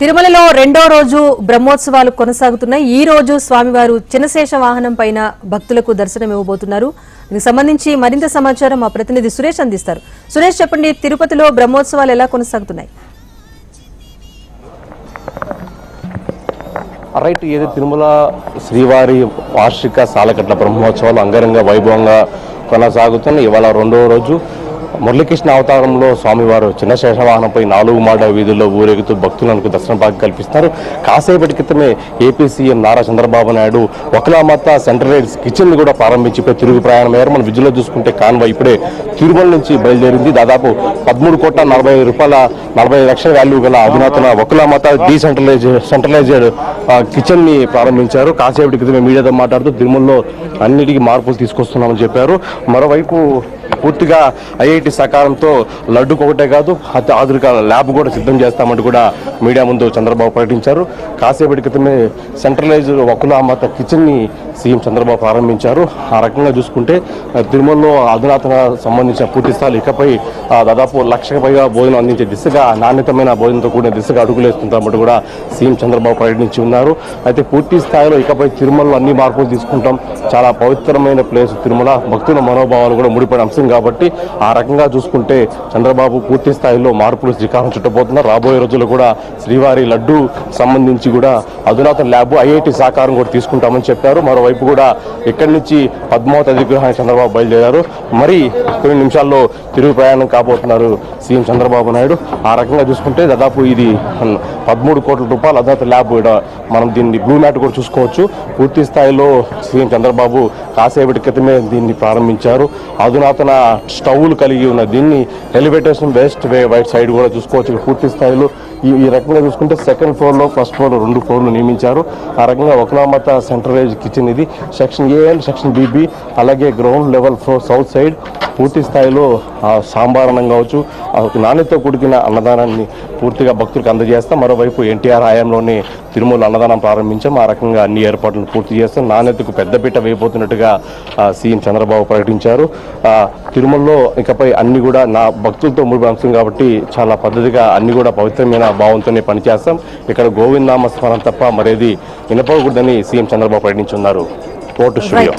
తిరుమలలో రెండో రోజు బ్రహ్మోత్సవాలు కొనసాగుతున్నాయి. ఈ రోజు స్వామివారు చిన్నశేష వాహనం పైన భక్తులకు దర్శనం ఇవ్వబోతున్నారు. దీనికి సంబంధించి మరింత సమాచారం మా ప్రతినిధి సురేష్ అందిస్తారు. సురేష్ చెప్పండి తిరుపతిలో బ్రహ్మోత్సవాలు ఎలా కొనసాగుతున్నాయి? రైట్ ఏది తిరుమల శ్రీవారి వార్షిక సాలకట్ల బ్రహ్మోత్సవాలు అంగరంగ వైభవంగా కొనసాగుతున్నాయి. ఇవాళ రెండవ రోజు మురళీకృష్ణ అవతారంలో స్వామివారు చిన్న శేషవాహనంపై నాలుగు మాడ వీధుల్లో ఊరేగుతూ భక్తులకు దర్శన భాగ్యం కల్పిస్తారు కాసేపటి క్రితమే ఏపీ సీఎం నారా చంద్రబాబు నాయుడు ఒకలామాత సెంట్రలైజ్ కిచెన్ కూడా ప్రారంభించి ఇప్పుడు తిరుగు ప్రయాణం అయ్యారు. మనం విజువల్లో చూసుకుంటే కాన్వాయ్ ఇప్పుడే తిరుమల నుంచి బయలుదేరింది. దాదాపు పదమూడు కోట్ల నలభై రూపాయల నలభై లక్షల వాల్యూ గల అధునాతన ఒకలామాత డీసెంట్రలైజ్ సెంట్రలైజ్డ్ కిచెన్ని ప్రారంభించారు. కాసేపటి క్రితమే మీడియాతో మాట్లాడుతూ తిరుమలలో అన్నిటికీ మార్పులు తీసుకొస్తున్నామని చెప్పారు. మరోవైపు పూర్తిగా ఐఐటి సహకారంతో లడ్డుకు ఒకటే కాదు అతి ఆధునిక ల్యాబ్ కూడా సిద్ధం చేస్తామంటూ కూడా మీడియా ముందు చంద్రబాబు ప్రకటించారు. కాసేపటి క్రితమే సెంట్రలైజ్డ్ వకులామాత కిచెన్ని సీఎం చంద్రబాబు ప్రారంభించారు. ఆ రకంగా చూసుకుంటే తిరుమలలో అధునాతన సంబంధించిన పూర్తి స్థాయిలు ఇకపై దాదాపు లక్షకు పైగా భోజనం అందించే దిశగా నాణ్యతమైన భోజనంతో కూడిన దిశగా అడుగులేస్తుంటామంటూ కూడా సీఎం చంద్రబాబు ప్రకటించి ఉన్నారు. అయితే పూర్తి స్థాయిలో ఇకపై తిరుమలలో అన్ని మార్పులు తీసుకుంటాం. చాలా పవిత్రమైన ప్లేస్ తిరుమల. భక్తుల మనోభావాలు కూడా ముడిపడిన అంశం కాబట్టి ఆ రకంగా చూసుకుంటే చంద్రబాబు పూర్తి స్థాయిలో మార్పులు శ్రీకారం చుట్టబోతున్నారు. రాబోయే రోజుల్లో కూడా శ్రీవారి లడ్డు సంబంధించి కూడా అధునాతన ల్యాబ్ ఐఐటి సహకారం కూడా తీసుకుంటామని చెప్పారు. మరోవైపు కూడా ఇక్కడి నుంచి పద్మావతి అధిగ్రహాన్ని చంద్రబాబు బయలుదేరారు. మరి కొన్ని నిమిషాల్లో తిరుగు ప్రయాణం కాబోతున్నారు సీఎం చంద్రబాబు నాయుడు. ఆ రకంగా చూసుకుంటే దాదాపు ఇది పదమూడు కోట్ల రూపాయలు అధునాత ల్యాబ్ మనం దీన్ని బ్లూ మ్యాట్ కూడా చూసుకోవచ్చు. పూర్తి స్థాయిలో సీఎం చంద్రబాబు కాసేపటి క్రితమే దీన్ని ప్రారంభించారు. అధునాతన స్టవ్లు కలిగి ఉన్న దీన్ని elevation west way white side కూడా చూసుకోవచ్చు. పూర్తి స్థాయిలో ఈ ఈ రకంగా చూసుకుంటే సెకండ్ ఫ్లోర్లో ఫస్ట్ ఫ్లోర్ రెండు ఫ్లోర్లు నియమించారు. ఆ రకంగా ఒకలామత సెంట్రలైజ్ కిచెన్ ఇది. Section A and section B B అలాగే ground level floor south side పూర్తి స్థాయిలో సాంబార్ అన్నం కావచ్చు. నాణ్యత కూడికిన అన్నదానాన్ని పూర్తిగా భక్తులకు అందజేస్తాం. మరోవైపు ఎన్టీఆర్ హయాంలోనే తిరుమల అన్నదానం ప్రారంభించాం. ఆ రకంగా అన్ని ఏర్పాట్లను పూర్తి చేస్తాం. నాణ్యతకు పెద్దపీట వేయబోతున్నట్టుగా సీఎం చంద్రబాబు ప్రకటించారు. తిరుమలలో ఇకపై అన్ని కూడా నా భక్తులతో ముడి అంశం కాబట్టి చాలా పద్ధతిగా అన్ని కూడా పవిత్రమైన భావంతోనే పనిచేస్తాం. ఇక్కడ గోవిందనామ స్మరణ తప్ప మరేది వినపకూడదని సీఎం చంద్రబాబు ప్రకటించున్నారు. Court studio.